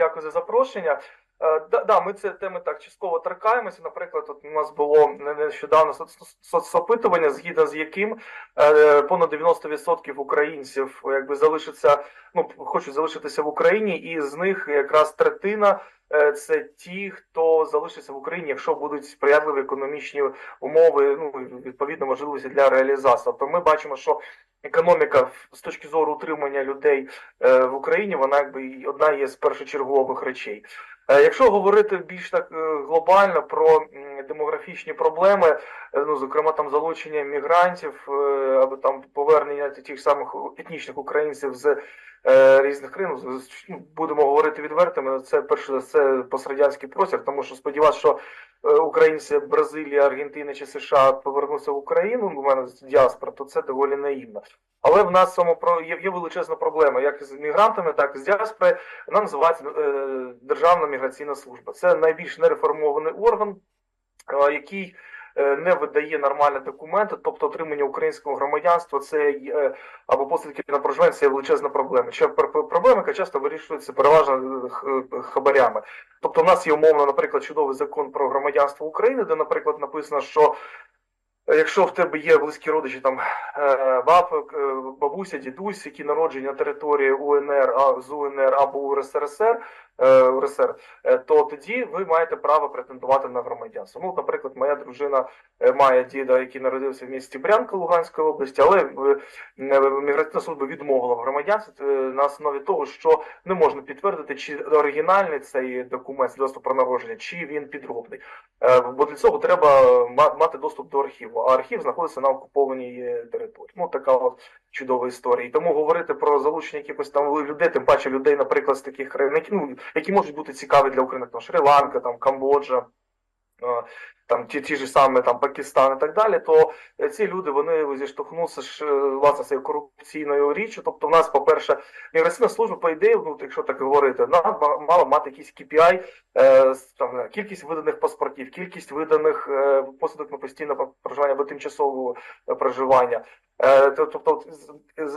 дякую за запрошення. Е, Да, да, ми ці теми так частково торкаємося. Наприклад, от у нас було не- нещодавно соц- соцопитування, згідно з яким е, понад 90% українців якби залишиться, ну хочуть залишитися в Україні, і з них якраз третина. Е, Це ті, хто залишиться в Україні, якщо будуть сприятливі економічні умови, ну відповідно можливості для реалізації. Тобто ми бачимо, що економіка з точки зору утримання людей е, в Україні, вона якби одна є з першочергових речей. Е, Якщо говорити більш так глобально про демографічні проблеми, е, ну зокрема там залучення мігрантів е, або там повернення тих самих етнічних українців з е, різних країн, з- ну, будемо говорити відвертими, це перше за все пострадянський простір, тому що сподіваюся, що українці Бразилія, Аргентина чи США повернуться в Україну. У мене діаспора, то це доволі наївно. Але в нас само про є, є величезна проблема, як з мігрантами, так і з діаспори. Вона називається Державна міграційна служба. Це найбільш нереформований орган, який е, не видає нормальні документи, тобто отримання українського громадянства, це або посвідки на проживання це є величезна проблема. Ще пр- пр- проблема, яка часто вирішується переважно е, хабарями. Тобто, у нас є умовно, наприклад, чудовий закон про громадянство України, де, наприклад, написано, що е, якщо в тебе є близькі родичі, там е, баб, е, бабуся, дідусь, які народжені на території УНР, з УНР або УРСРСР, е, УРСР, е, то тоді ви маєте право претендувати на громадянство. Ну, наприклад, моя дружина е, має діда, який народився в місті Брянка Луганської області, але міграційна служба відмовила в громадянстві на основі того, що не можна підтвердити, чи оригінальний цей документ свідоцтво про народження, чи він підробний. Бо для цього треба мати доступ до архіву, а архів знаходиться на окупованій території. Ну така от чудова історія. І тому говорити про залучення якихось там людей, тим паче людей, наприклад, з таких країн, ну, які можуть бути цікаві для України, там Шрі-Ланка, там Камбоджа. е, Там ті, ті ж самі там Пакистан і так далі, то е, ці люди вони зіштовхнуться ж е, власне цією корупційною річчю. Тобто, в нас, по-перше, міграційна служба, по ідеї, ну якщо так говорити, вона мала мати якийсь KPI, е, там кількість виданих паспортів, кількість виданих е, посадок на постійне проживання або тимчасового проживання. Е, то- Тобто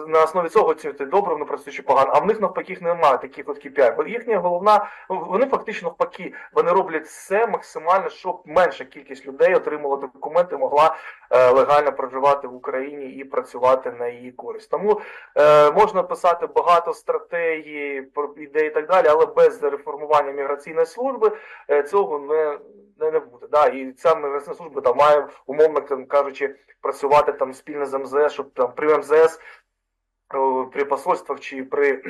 на основі цього оцінювати добре, воно працює чи погано. А в них навпаки немає таких от KPI. Їхня головна, вони фактично навпаки, вони роблять все максимально, щоб менша кількість людей отримала документи, могла е, легально проживати в Україні і працювати на її користь. Тому е, можна писати багато стратегій, ідей і так далі, але без реформування міграційної служби цього не, не, не буде. Да? І ця медична служба там має, умовно там, кажучи, працювати там спільно з МЗС, щоб там при МЗС при посольствах чи при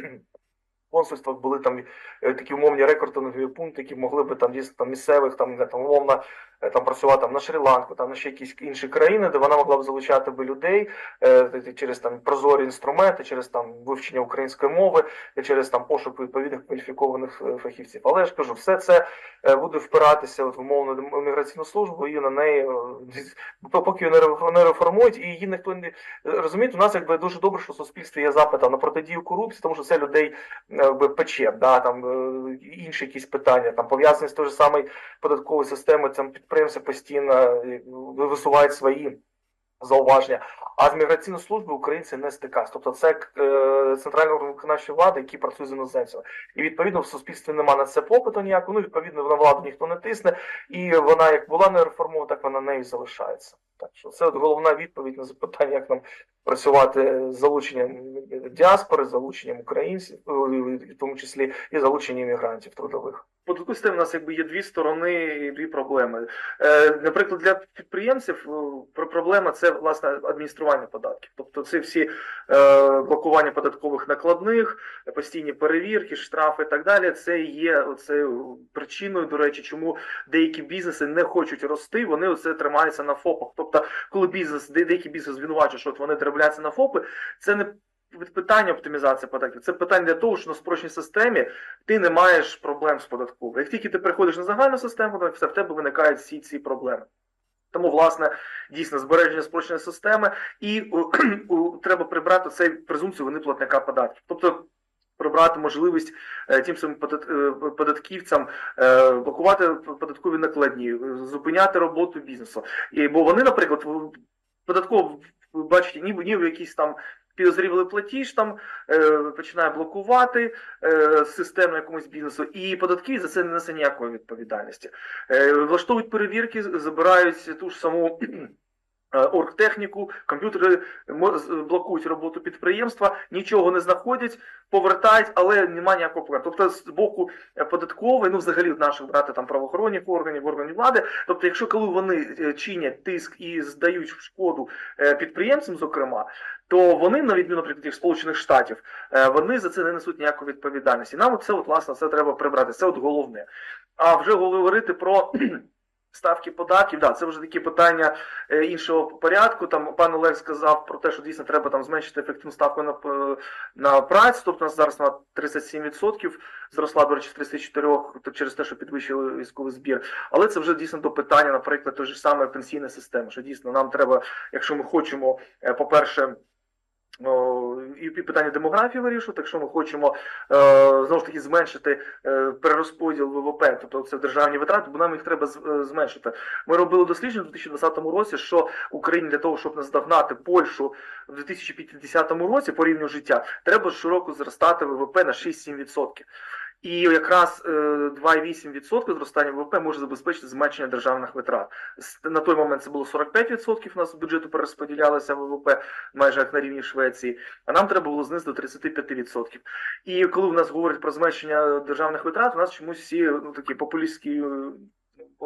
консульствах були там е, такі умовні рекордингові пункти, які могли би там дійсно там місцевих там, не, там умовно е, там працювати там на Шрі-Ланку, там на ще якісь інші країни, де вона могла б залучати би людей е, через там прозорі інструменти, через там вивчення української мови, і через там пошук відповідних кваліфікованих е, фахівців. Але я ж кажу, все це е, буде впиратися от в умовну міграційну службу і на неї е, поки її не ре- реформують, і її ніхто не розумієте, у нас якби дуже добре, що в суспільстві є запит на протидію корупції, тому що це людей е, якби да, там е, інші якісь питання, там пов'язані з тою ж самою податковою системою, там підприємці постійно е, висувають свої зауваження. А з міграційною службою українці не стикаються. Тобто це е, центральний орган виконавчої влади, який працює з іноземцями. І відповідно в суспільстві немає на це попиту ніякого. Ну відповідно на владу ніхто не тисне, і вона як була не реформована, так вона нею залишається. Так що це от головна відповідь на запитання, як нам працювати з залученням діаспори, залученням українців, е, в тому числі і залученням мігрантів трудових. По системі у нас якби є дві сторони і дві проблеми. Е, наприклад, для підприємців е, проблема це власне адміністрування податків. Тобто це всі е, блокування податкових накладних, постійні перевірки, штрафи і так далі. Це є оце причиною, до речі, чому деякі бізнеси не хочуть рости. Вони оце тримаються на ФОПах. Тобто, коли бізнес, деякий бізнес звинувачує, що от вони трапляються на ФОПи, це не питання оптимізації податків, це питання для того, що на спрощеній системі ти не маєш проблем з податковою. Як тільки ти приходиш на загальну систему, все в тебе виникають всі ці проблеми. Тому, власне, дійсно збереження спрощеної системи, і у, у, треба прибрати цей презумпцію вини платника податків. Тобто прибрати можливість е, тим самим е, податківцям е, блокувати податкові накладні, зупиняти роботу бізнесу. І, бо вони, наприклад, в- податково бачите, ніби ніби якісь там підозрілий платіж там е, починає блокувати е, систему якомусь бізнесу, і податки за це не несе ніякої відповідальності. Е, влаштовують перевірки, забирають ту ж саму. Е, Оргтехніку, комп'ютери блокують роботу підприємства, нічого не знаходять, повертають, але немає ніякого проблем. Тобто з боку е, податкової, ну взагалі наших брати там правоохоронних органів, органів влади. Тобто, якщо коли вони е, чинять тиск і здають шкоду е, підприємцям, зокрема, то вони, на відміну від Сполучених Штатів, вони за це не несуть ніякої відповідальності. Нам це от власне це треба прибрати. Це от головне. А вже говорити про. Ставки податків, да, це вже такі питання е, іншого порядку. Там пан Олег сказав про те, що дійсно треба там зменшити ефективну ставку на, на працю. Тобто у нас зараз на 37% зросла, до речі, з 34 то через те, що підвищили військовий збір. Але це вже дійсно до питання, наприклад, той же саме пенсійна система. Що дійсно нам треба, якщо ми хочемо, е, по-перше. І питання демографії вирішувати, якщо ми хочемо е, знову ж таки зменшити е, перерозподіл ВВП, тобто це державні витрати, бо нам їх треба е, зменшити. Ми робили дослідження у 2020 році, що Україні для того, щоб наздогнати Польщу в 2050 році по рівню життя, треба щороку зростати ВВП на 6-7%. І якраз е, 2,8% зростання ВВП може забезпечити зменшення державних витрат. На той момент це було 45% у нас бюджету перерозподілялося ВВП майже як на рівні Швеції, а нам треба було знизити до 35%. І коли в нас говорять про зменшення державних витрат, у нас чомусь всі ну такі популістські е,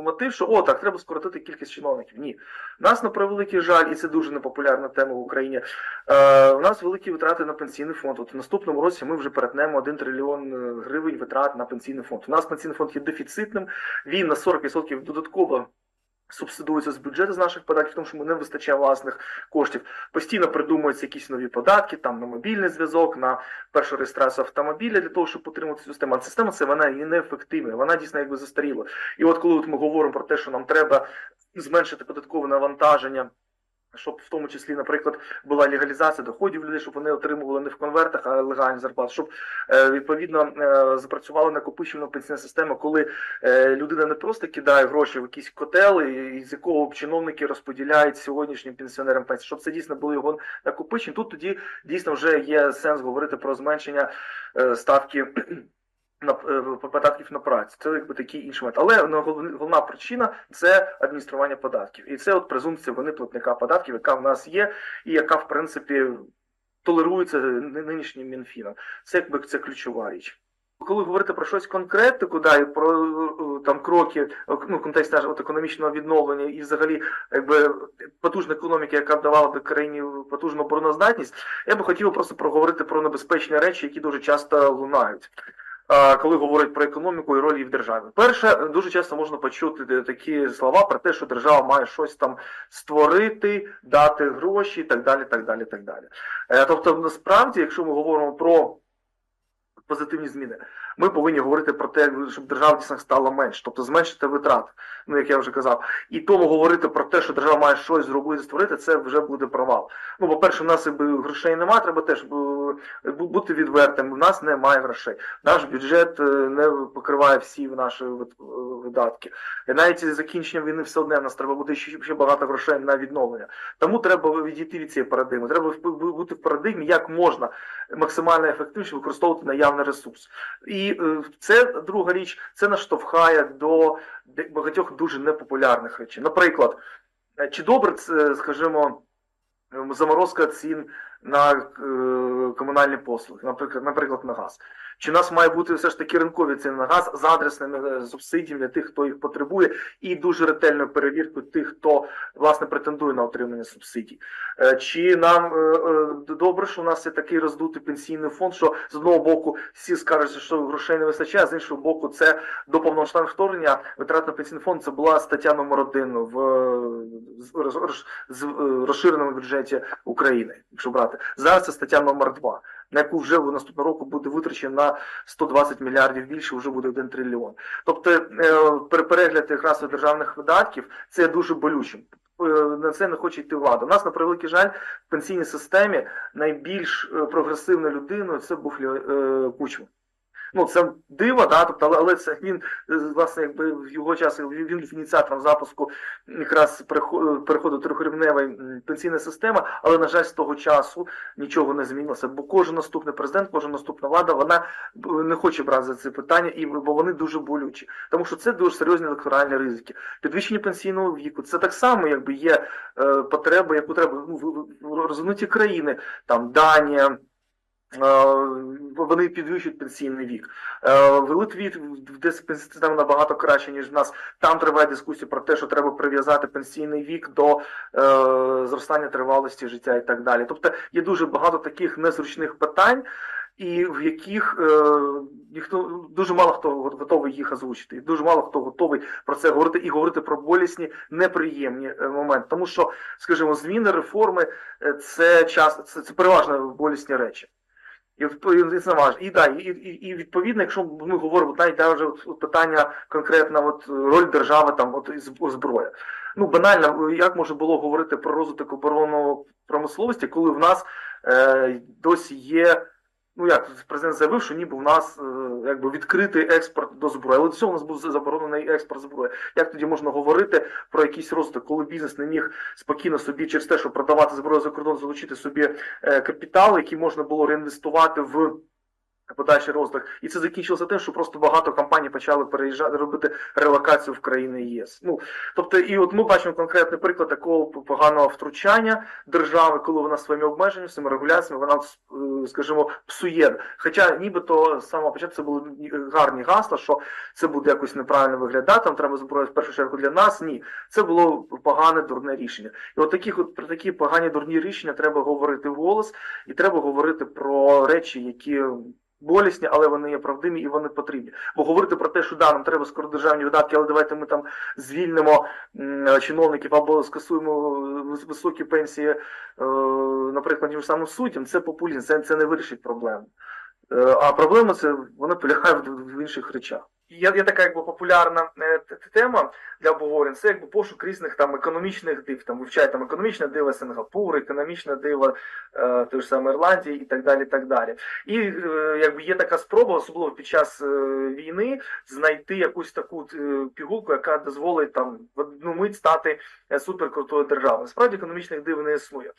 мотив, що о, так, треба скоротити кількість чиновників. Ні. У нас на превеликий жаль, і це дуже непопулярна тема в Україні. Е, у нас великі витрати на пенсійний фонд. От в наступному році ми вже перетнемо 1 трильйон е, гривень витрат на пенсійний фонд. У нас пенсійний фонд є дефіцитним, він на 40% додатково. Субсидується з бюджету з наших податків, тому що ми не вистачає власних коштів. Постійно придумуються якісь нові податки, там на мобільний зв'язок, на першу реєстрацію автомобіля для того, щоб підтримати цю систему. А система це вона є неефективна, вона дійсно якби застаріла. І от коли от ми говоримо про те, що нам треба зменшити податкове навантаження. Щоб в тому числі, наприклад, була легалізація доходів людей, щоб вони отримували не в конвертах, а легальні зарплати, щоб е, відповідно е, запрацювала накопичувальна пенсійна система, коли е, людина не просто кидає гроші в якийсь котел, з якого чиновники розподіляють сьогоднішнім пенсіонерам пенсії, щоб це дійсно було його накопичення. Тут тоді дійсно вже є сенс говорити про зменшення ставки. На е, податків на працю, це якби такий інший момент. Але ну, головна причина це адміністрування податків, і це от презумпція вини платника податків, яка в нас є, і яка в принципі толерується нинішнім мінфіном. Це якби це ключова річ. Коли говорити про щось конкретику, да, і про е, там кроки ну, нашого от, економічного відновлення і взагалі якби потужна економіка, яка давала би країні потужну обороноздатність, я би хотів просто проговорити про небезпечні речі, які дуже часто лунають. Коли говорять про економіку і роль її в державі, перше, дуже часто можна почути такі слова про те, що держава має щось там створити, дати гроші, і так далі, так далі, так далі. Е, Тобто, насправді, якщо ми говоримо про позитивні зміни. Ми повинні говорити про те, щоб держава дійсно стала менше, тобто зменшити витрат, ну як я вже казав. І тому говорити про те, що держава має щось зробити, створити, це вже буде провал. Ну, по-перше, у нас якби грошей немає, треба теж е, бути відвертим. У нас немає грошей. Наш бюджет е, не покриває всі наші е, видатки. І навіть із закінченням війни все одне в нас треба буде ще, багато грошей на відновлення. Тому треба відійти від цієї парадигми. Треба бути в парадигмі, як можна максимально ефективніше використовувати наявний ресурс. І е, це друга річ, це наштовхає до багатьох дуже непопулярних речей. Наприклад, чи добре це, скажімо, заморозка цін на е, комунальні послуги, наприклад, наприклад, на газ. Чи у нас має бути все ж таки ринкові ціни на газ з адресними е, субсидіями для тих, хто їх потребує, і дуже ретельною перевіркою тих, хто власне претендує на отримання субсидій. Е, Чи нам е, добре, що у нас є такий роздутий пенсійний фонд, що з одного боку всі скажуть, що грошей не вистачає, а з іншого боку, це до повномасштабного вторгнення витрат на пенсійний фонд це була стаття номер один в розширеному бюджеті України, якщо брати. Зараз це стаття номер два, на яку вже в наступного року буде витрачено на 120 мільярдів більше, вже буде 1 трильйон. Тобто е, пере- перегляд якраз державних видатків це дуже болючим. Е, На це не хоче йти влада. У нас, на превеликий жаль, в пенсійній системі найбільш прогресивна прогресивною людиною це був е, Кучма. Ну, це диво, да, тобто, але, це він, е, власне, якби в його час він був ініціатором запуску якраз перехо- переходу трьохрівневої пенсійної системи, але, на жаль, з того часу нічого не змінилося, бо кожен наступний президент, кожна наступна влада, вона не хоче брати за це питання, і бо вони дуже болючі. Тому що це дуже серйозні електоральні ризики. Підвищення пенсійного віку це так само, якби є е, потреба, яку треба ну, розвинуті країни, там Данія. Е, Вони підвищують пенсійний вік. Е, В Литві в- де пенсійна набагато краще, ніж в нас. Там триває дискусія про те, що треба прив'язати пенсійний вік до е, зростання тривалості життя і так далі. Тобто є дуже багато таких незручних питань, і в яких ніхто дуже мало хто готовий їх озвучити. І дуже мало хто готовий про це говорити і говорити про болісні, неприємні моменти. Тому що, скажімо, зміни, реформи це час, це, це переважно болісні речі. І це важливо. І да, і, і, і відповідно, якщо ми говоримо, навіть навіть от, от питання конкретно, от роль держави там, от зброя. Ну банально, як може було говорити про розвиток оборонної промисловості, коли в нас е, досі є. Ну як президент заявив, що ніби в нас е, якби відкритий експорт до зброї, але до цього у нас був заборонений експорт зброї. Як тоді можна говорити про якийсь розвиток, коли бізнес не міг спокійно собі через те, що продавати зброю за кордон, залучити собі е, капітал, який можна було реінвестувати в подальший розвиток, і це закінчилося тим, що просто багато компаній почали переїжджати, робити релокацію в країни ЄС. Ну тобто, і от ми бачимо конкретний приклад такого поганого втручання держави, коли вона своїми обмеженнями, своїми регуляціями, вона, е, скажімо, псує. Хоча нібито з самого початку це були гарні гасла, що це буде якось неправильно виглядати, там треба зброя в першу чергу для нас. Ні, це було погане дурне рішення. І от таких от про такі погані дурні рішення треба говорити вголос, і треба говорити про речі, які болісні, але вони є правдиві і вони потрібні. Бо говорити про те, що да, нам треба скоро державні видатки, але давайте ми там звільнимо чиновників або скасуємо високі пенсії, е, наприклад, ніж самим суддям, це популізм, це, це не вирішить проблему. Е, а проблема це вона полягає в інших речах. Є, є така якби популярна е, тема для обговорень. Це якби пошук різних там економічних див. Там вивчають там економічне диво Сингапуру, економічне диво е, той ж самої Ірландії і так далі. І так далі. І е, якби є така спроба, особливо під час е, війни, знайти якусь таку е, пігулку, яка дозволить там в одну мить стати е, суперкрутою державою. Насправді економічних див не існує.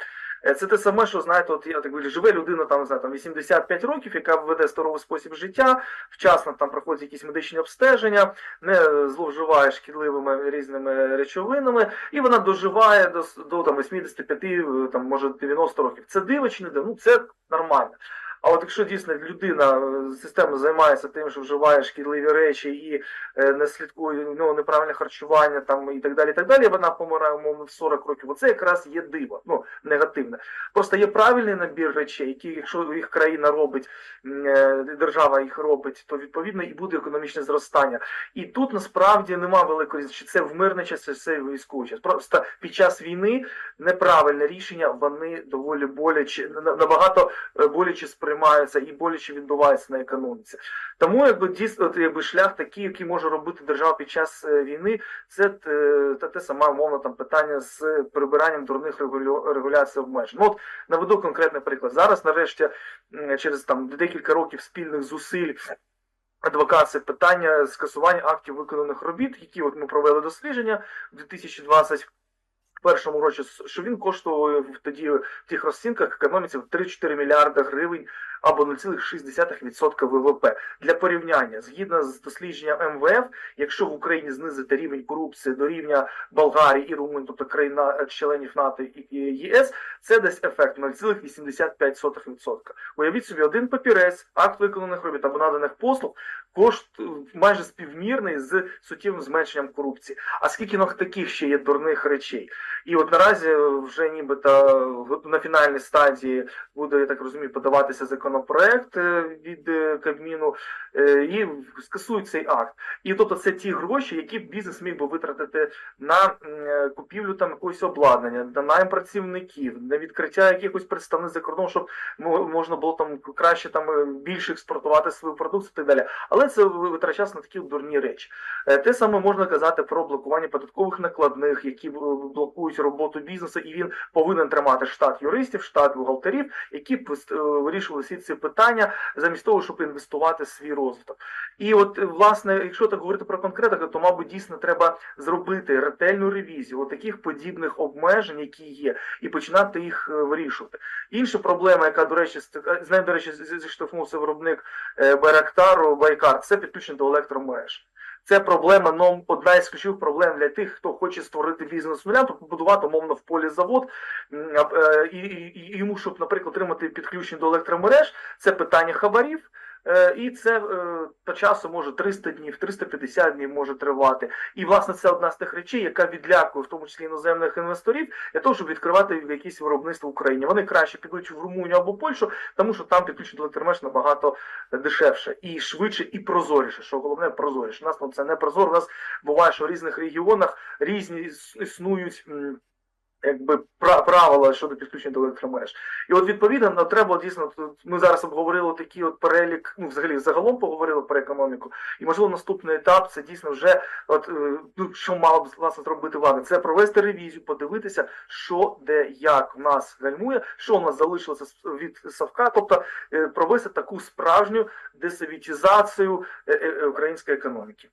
Е, Це те саме, що знаєте, от я так говорю, живе людина там, не знаю, там 85 років, яка веде здоровий спосіб життя, вчасно там проходить якісь медичні обстеження, не зловживає шкідливими різними речовинами, і вона доживає до, до там 85, е, там може 90 років. Це диво чи не диво? Ну це нормально. А от якщо дійсно людина е, системно займається тим, що вживає шкідливі речі і е, не слідкує ну, неправильне харчування там і так далі, і так далі, вона помирає умовно в 40 років. Оце якраз є диво, ну негативне. Просто є правильний набір речей, які, якщо їх країна робить, е, держава їх робить, то відповідно і буде економічне зростання. І тут насправді нема великої чи це в мирний час, чи це в військовий час. Просто під час війни неправильне рішення, вони доволі боляче, набагато боляче сприймаються і боляче відбуваються на економіці. Тому якби дійсно якби шлях такий, який може робити держава під час е, війни, це те, те, те саме умовно там питання з прибиранням дурних регуляцій обмежень. Ну, от наведу конкретний приклад. Зараз, нарешті, через там декілька років спільних зусиль. Адвокації питання скасування актів виконаних робіт, які от ми провели дослідження в 2020 першому році, що він коштував тоді в тих розцінках економіці в 3-4 мільярди гривень або 0,6% ВВП. Для порівняння, згідно з дослідженням МВФ, якщо в Україні знизити рівень корупції до рівня Болгарії і Румунії, тобто країн членів НАТО і ЄС, це дасть ефект 0,85%. Уявіть собі, один папірець, акт виконаних робіт або наданих послуг кошт майже співмірний з суттєвим зменшенням корупції. А скільки nog таких ще є дурних речей? І от наразі вже нібито на фінальній стадії буде, я так розумію, подаватися законопроект від Кабміну і скасують цей акт. І тобто це ті гроші, які бізнес міг би витратити на купівлю там якогось обладнання, на найм працівників, на відкриття якихось представництв за кордоном, щоб можна було там краще там більше експортувати свою продукцію і так далі. Але це витрачається на такі дурні речі. Те саме можна казати про блокування податкових накладних, які блокують роботу бізнесу, і він повинен тримати штат юристів, штат бухгалтерів, які вирішували всі ці питання замість того, щоб інвестувати в свій розвиток. І от, е, власне, якщо так говорити про конкретику, то, мабуть, дійсно треба зробити ретельну ревізію таких подібних обмежень, які є, і починати їх е, вирішувати. Інша проблема, яка, до речі, з нею, до речі, зіштовхнувся виробник е, Байрактару, Байкар, це підключення до електромереж. Це проблема, ну, одна із ключових проблем для тих, хто хоче створити бізнес нуля, тобто побудувати, умовно, в полі завод, е, і, і, і йому, щоб, наприклад, отримати підключення до електромереж, це питання хабарів. Е, І це е, по часу може 300 днів, 350 днів може тривати. І власне це одна з тих речей, яка відлякує, в тому числі іноземних інвесторів, для того, щоб відкривати якісь виробництво в Україні. Вони краще підуть в Румунію або Польщу, тому що там підключення до набагато дешевше і швидше, і прозоріше. Що головне прозоріше. У нас ну, це не прозоро. У нас буває, що в різних регіонах різні існують. Якби пра- правила щодо підключення до електромереж, і от відповідно ну, треба дійсно. Ми зараз обговорили такий от перелік. Ну, взагалі, загалом поговорили про економіку. І можливо, наступний етап це дійсно вже от е, ну, що мала б власне зробити влада. Це провести ревізію, подивитися, що де як в нас гальмує, що в нас залишилося від Савка, тобто е, провести таку справжню десовітізацію е, української економіки.